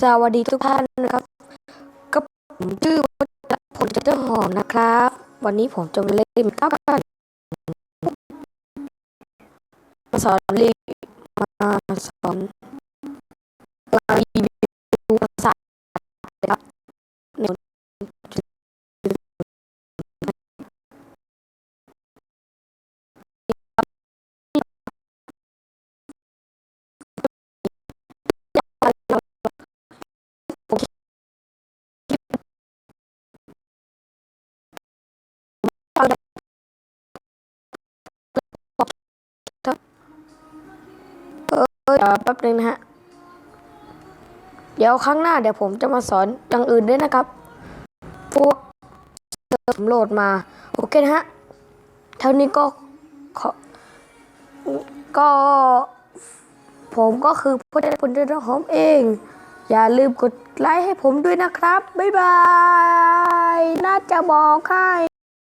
สวัสดีทุกท่านนะครับกับผมชื่อวัชรพลจันทหอมนะครับ วันนี้ผมจะมาเล่นกับมาสอนรีมาสอน เออเดี๋ยวแป๊บนึงนะฮะ เดี๋ยวครั้งหน้าเดี๋ยวผมจะมาสอนอย่างอื่นด้วยนะครับ พวกผมโหลดมา โอเคนะฮะ เท่านี้ก็ขอก็ผมก็คือผู้จัดผลจันทร์หอมเอง อย่าลืมกดไลค์ให้ผมด้วยนะครับ บ๊ายบาย น่าจะบอกให้